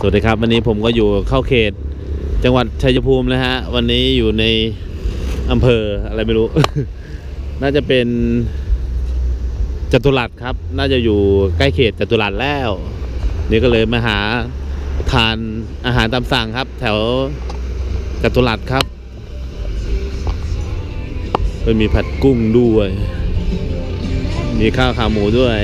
สวัสดีครับ วันนี้ผมก็อยู่เข้าเขต จังหวัดชัยภูมิแล้วฮะ วันนี้อยู่ในอำเภออะไรไม่รู้ น่าจะเป็นจตุรัสครับ น่าจะอยู่ใกล้เขตจตุรัสแล้ว นี่ก็เลยมาหาทานอาหารตามสั่งครับ แถวจตุรัสครับก็มีผัดกุ้งด้วย มีข้าวขาหมูด้วย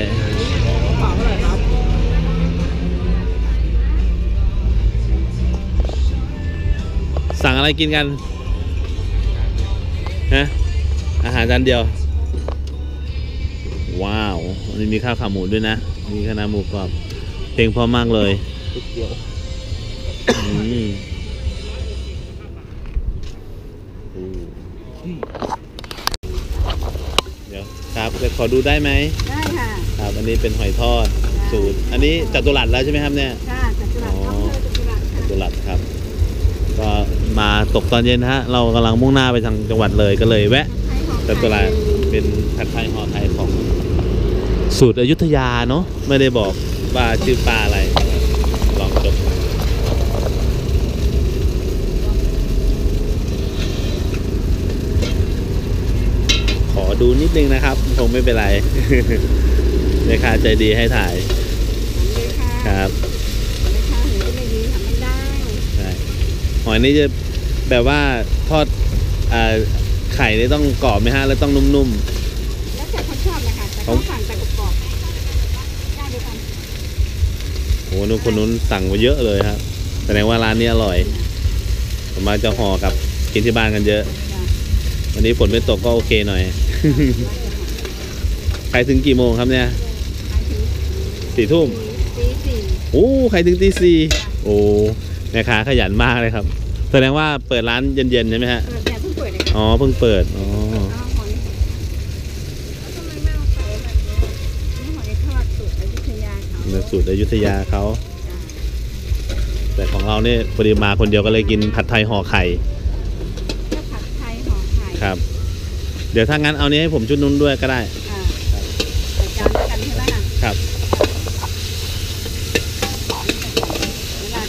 สั่งอะไรกินกันฮะอาหารจานเดียว ว้าวอันนี้มีข้าวขาหมูด้วยนะ มีคณะน้าหมูกรอบเพลงเพราะมากเลยอืมเดี๋ยวครับจะขอดูได้ไหมได้ค่ะครับอันนี้เป็นหอยทอดสูตร อันนี้จัตุรัสแล้วใช่ไหมครับเนี่ยค่ะจัตุรัสอำเภอจัตุรัสค่ะตุรัสครับ ก็ มาตกตอนเย็นฮะ เรากำลังมุ่งหน้าไปทางจังหวัดเลยก็เลยแวะไทยหอมจัตุรัสเป็นผัดไทยห่อไทยของ สูตรอยุธยาเนาะไม่ได้บอกว่าชื่อปลาอะไร ลองจบขอดูนิดนึงนะครับ คงไม่เป็นไรแม่ค้าใจดีให้ถ่ายเลยค่ะครับไม่ค่ะหรือไม่ดีทำไม่ได้ใช่หอยนี่จะ แบบว่าทอดอ่าไข่นี่ต้องกรอบไหมฮะ แล้วต้องนุ่มแล้วแต่เขาชอบนะคะแต่เขาสั่งแต่กรอบๆได้ด้วยกันๆโอ้นู้นคนนู้นสั่งมาเยอะเลยครับแสดงว่าร้านนี้อร่อยผมมาจะห่อกับกินที่บ้านกันเยอะจ้ะวันนี้ฝนไม่ตกก็โอเคหน่อยใครถึงกี่โมงครับเนี่ยขายถึงสี่ทุ่ม ตีสี่ โอ้ใครถึงตีสี่โอ้แม่ค้าขยันมากเลยครับ แสดงว่าเปิดร้านเย็นๆใช่ไหมฮะเปิดแต่เพิ่งเปิดเลยค่ะอ๋อเพิ่งเปิด อ๋อ เอาหอยแล้วทำไมไม่เอาไข่แบบนี้นี่หอยทอดสูตรอยุธยาเขาในสูตรอยุธยาเขา จ้ะแต่ของเราเนี่ยพอดีมาคนเดียวก็เลยกินผัดไทยห่อไข่ถ้าผัดไทยห่อไข่ครับ เดี๋ยวถ้างั้นเอานี้ให้ผมชุดนู้นด้วยก็ได้ อ่าใส่จานด้วยกันใช่ไหมล่ะ ครับ ไม่ได้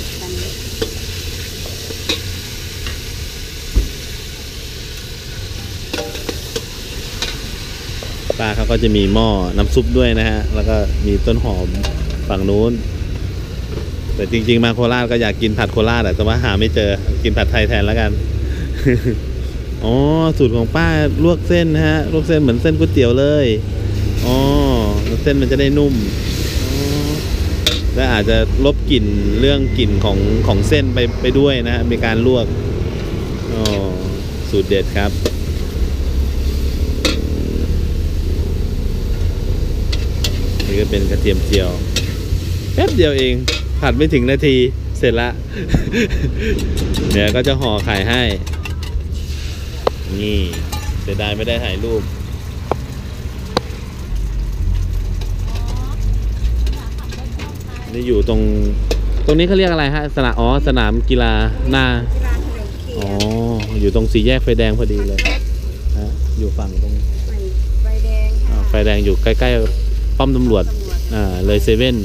กัน ป้าเขาก็จะมีหม้อน้ำซุปด้วยนะฮะ แล้วก็มีต้นหอมฝั่งนู้น แต่จริง ๆ มาโคราชก็อยากกินผัดโคราชแต่ว่าหาไม่เจอ กินผัดไทยแทนแล้วกัน อ๋อ สูตรของป้าลวกเส้นนะฮะ ลวกเส้นเหมือนเส้นก๋วยเตี๋ยวเลย อ๋อ เส้นมันจะได้นุ่ม และอาจจะลบกลิ่นเรื่องกลิ่นของของเส้นไปไปด้วยนะฮะ มีการลวก อ๋อ สูตรเด็ดครับ นี่ก็เป็นกระเทียมเจียวแป๊บเดียวเอง ผัดไม่ถึงนาทีเสร็จละเดี๋ยวก็จะห่อไข่ให้ นี่เสียดายไม่ได้ถ่ายรูปนี่อยู่ตรงตรงนี้เขาเรียกอะไรฮะสนามอ๋อสนามกีฬาหน้าอ๋ออยู่ตรงสี่แยกไฟแดงพอดีเลยฮะอยู่ฝั่งตรงไฟแดงอ่าค่ะไฟแดงอยู่ใกล้ๆ ป้อมตำรวจตำรวจอ่าเลยเซเว่น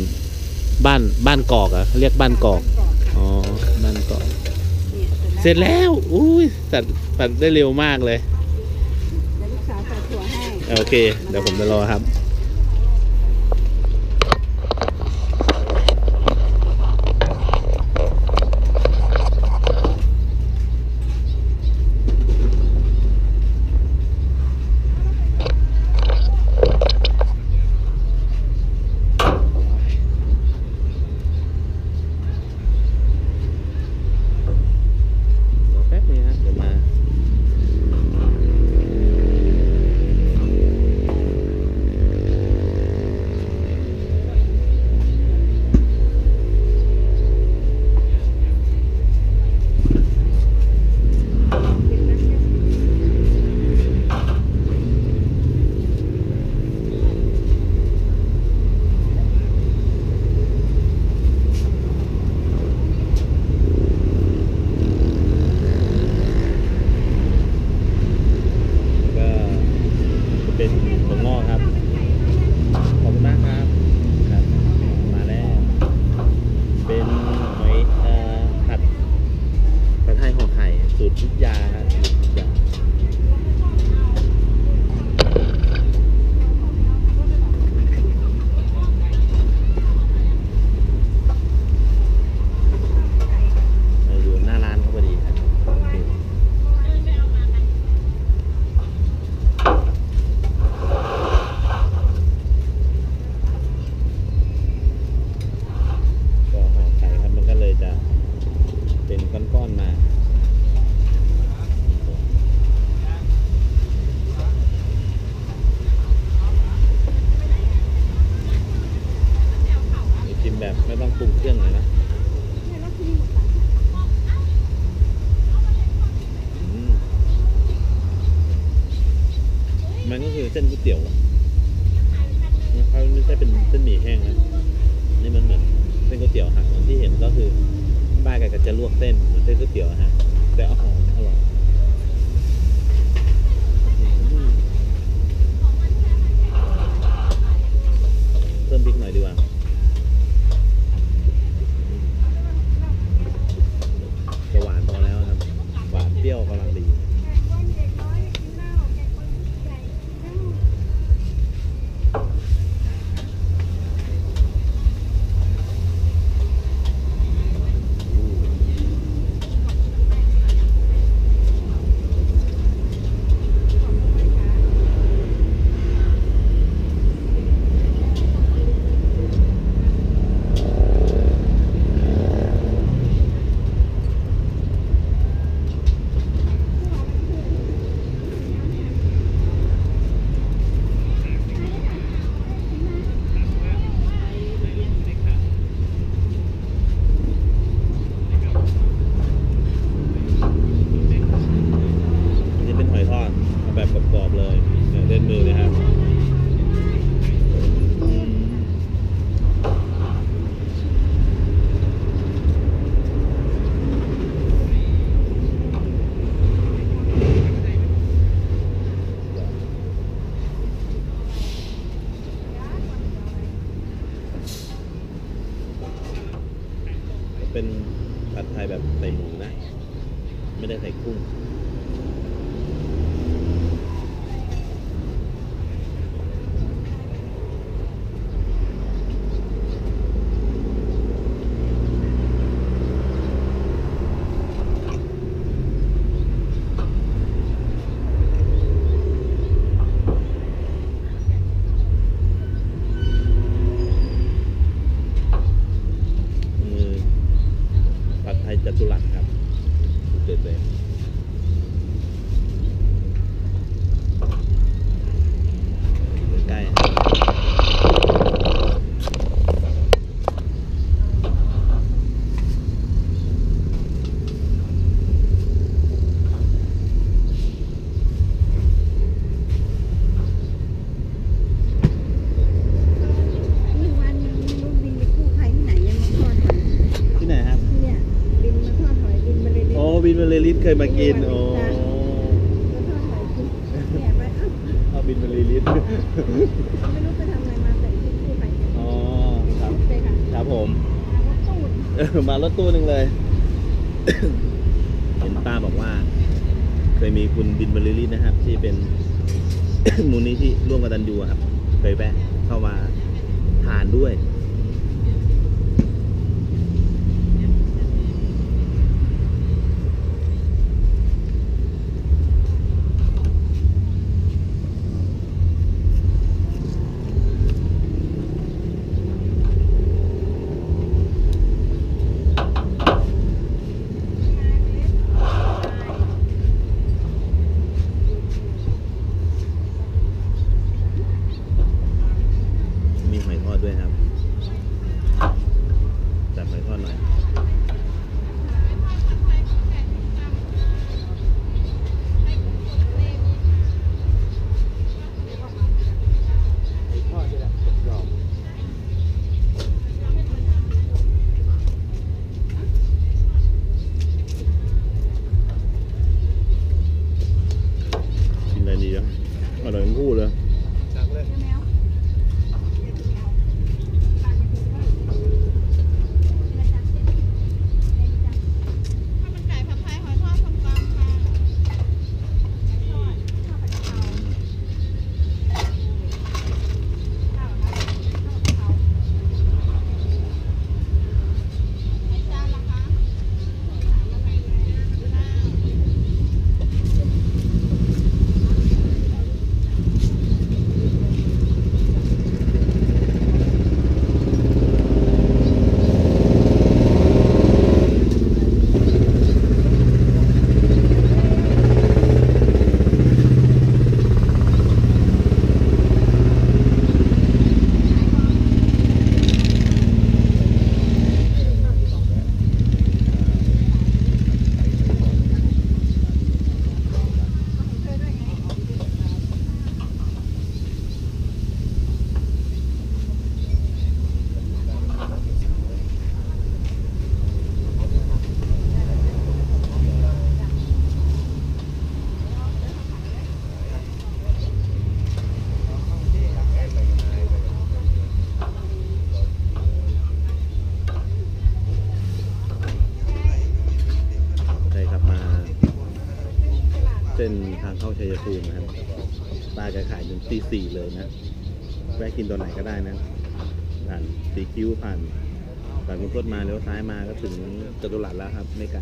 บ้านบ้านกอกอะเขาเรียกบ้านกอกบ้านค่ะอ๋อบ้านกอก เนี่ยเสร็จแล้วอุ้ยตัดตัดได้เร็วมากเลยแล้วลูกสาวใส่ถั่วให้ โอเค เดี๋ยวผมจะรอครับ แบบไม่ต้องปรุงเครื่องเลยนะมันก็คือเส้นก๋วยเตี๋ยวอะมันไม่ใช่เป็นเส้นหมี่แห้งนะนี่มันเหมือนเส้นก๋วยเตี๋ยวฮะเหมือนที่เห็นก็คือป้าแกก็จะลวกเส้นเหมือนเส้นก๋วยเตี๋ยวฮะแต่เอาหอมอร่อยอืมเพิ่มพริกหน่อยดีกว่า จะหวานพอแล้วครับ หวานเปรี้ยวกำลังดี แกงคนเด็กน้อยกินเหล้าแกงคนใหญ่กินเหล้า อันนี้เป็นหอยทอดเอาแบบกรอบๆเลยเนี่ยเล่นมือเลยครับอืมเป็นผัดไทยแบบใส่หมูนะ ไม่ได้ใส่กุ้ง มือผัดไทยจัตุรัสครับเด็ดเลยใกล้ๆ มีวันหนึงไม่รู้บินไปกู้ภัยที่ไหนยังมาทอดหอย ที่ไหนครับ เนี่ยบินมาทอดหอยบินมาเลย โอ้ บินมาเลลิสเคยมากินโอ้มาทอดหอยกินเนี่ยไปเอ้าเอาบินมาเลลิสไม่รู้ไปทำอะไรมาแต่ที่กู้ภัยเนี่ยอ๋อครับเลยค่ะครับผมรถตู้เออมารถตู้หนึ่งเลย เห็นป้าบอกว่า เคยมีคุณบินบริลิตนะครับ ที่เป็นมูลนิธิร่วมกับตันยูอะครับ เคยแวะเข้ามาทานด้วย ส้นทางเข้าชัยภูมินะครับป้าแกขายถึงตีสี่เลยนะ แวะกินตอนไหนก็ได้นะ ผ่านสีคิ้วผ่านผ่านคุณทวดมาเลี้ยวซ้ายมาก็ถึงจตุรัสแล้วครับ ไม่ไกล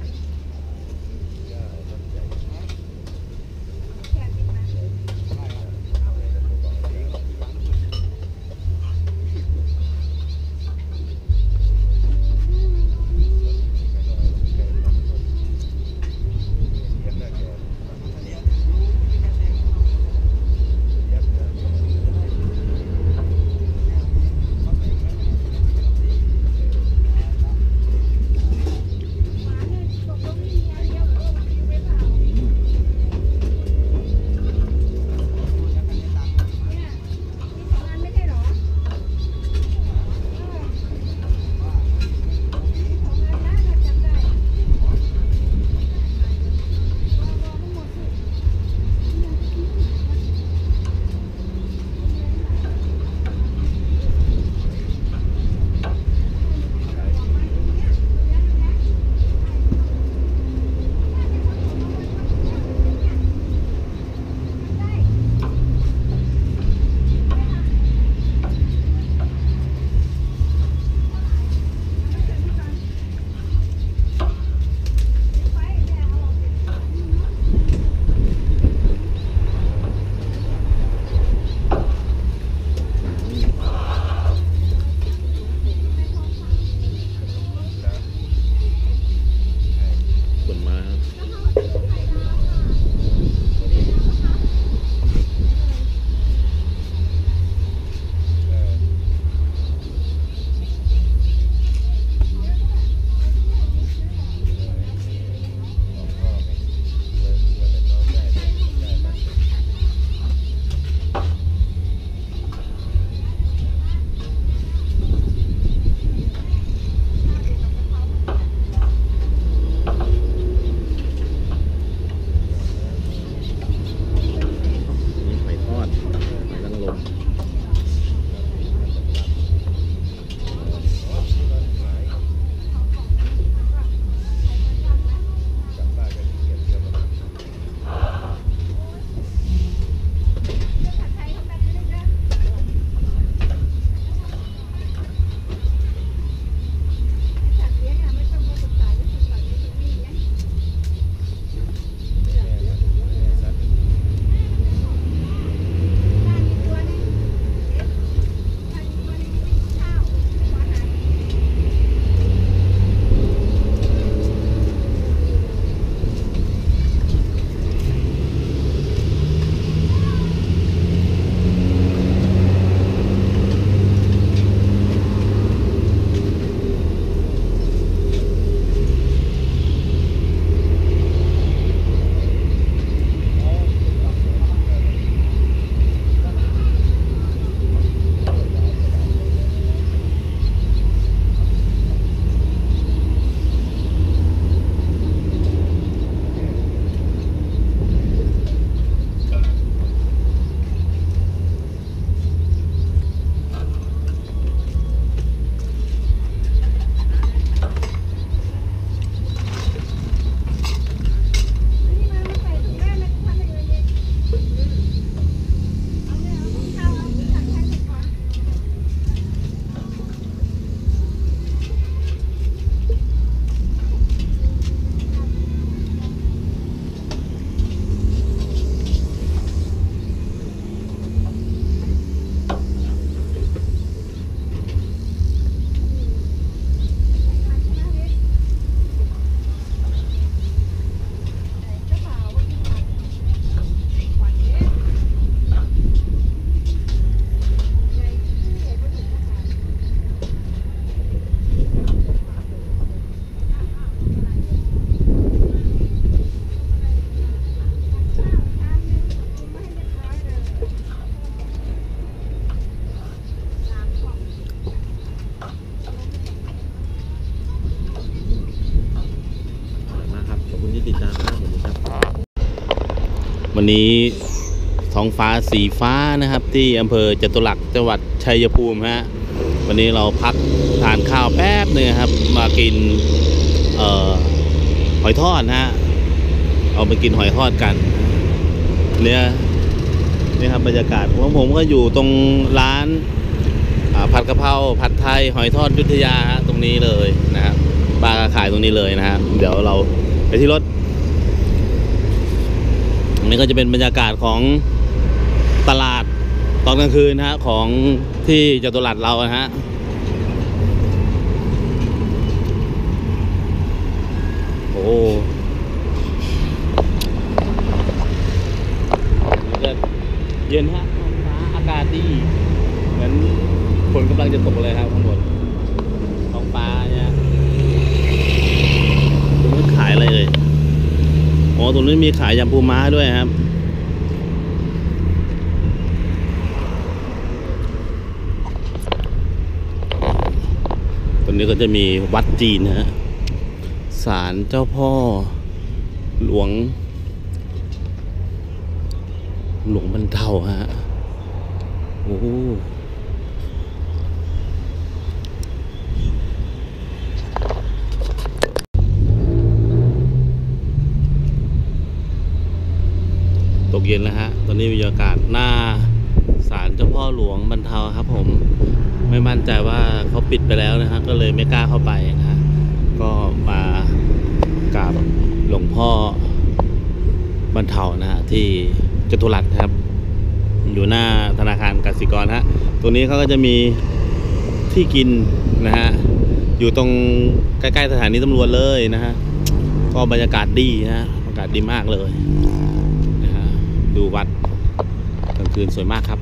วันนี้ท้องฟ้าสีฟ้านะครับ ที่อำเภอจตุรัสจังหวัดชัยภูมิฮะวันนี้เราพักทานข้าวแป๊บหนึงครับ มากินออหอยทอดนะฮะเอาไปกินหอยทอดกันเนี่ยนี่ครับบรรยากาศของผมก็อยู่ตรงร้านาผัดกะเพราผัดไทยหอยทอดยุทธยาฮะตรงนี้เลยนะครับปลาขายตรงนี้เลยนะครับเดี๋ยวเราไปที่รถ นี้ก็จะเป็นบรรยากาศของตลาดตอนกลางคืนนะฮะของที่จตุรัสเรานะฮะโอ้เย็นฮะท้องฟ้าอากาศดีเหมือนฝนกำลังจะตกเลยครับข้างบนท้องฟ้าเนี่ยตรงนี้ขายอะไรเลยอ๋อ ตรงนี้มีขายยำปูม้าด้วยครับ ตรงนี้ก็จะมีวัดจีนฮะศาลเจ้าพ่อ หลวง หลวงบรรเทาฮะ โอ้ ตกเย็นแล้วฮะ ตอนนี้บรรยากาศหน้าศาลเจ้าพ่อหลวงบรรเทาครับผม ไม่มั่นใจว่าเขาปิดไปแล้วนะฮะ ก็เลยไม่กล้าเข้าไปนะฮะ ก็มากราบหลวงพ่อบรรเทานะฮะที่จตุรัสครับ อยู่หน้าธนาคารกสิกรฮะ ตรงนี้เขาก็จะมีที่กินนะฮะ อยู่ตรงใกล้ ๆ สถานีตำรวจเลยนะฮะ ก็บรรยากาศดีนะฮะบรรยากาศดีมากเลย ดูวัดกลางคืนสวยมากครับ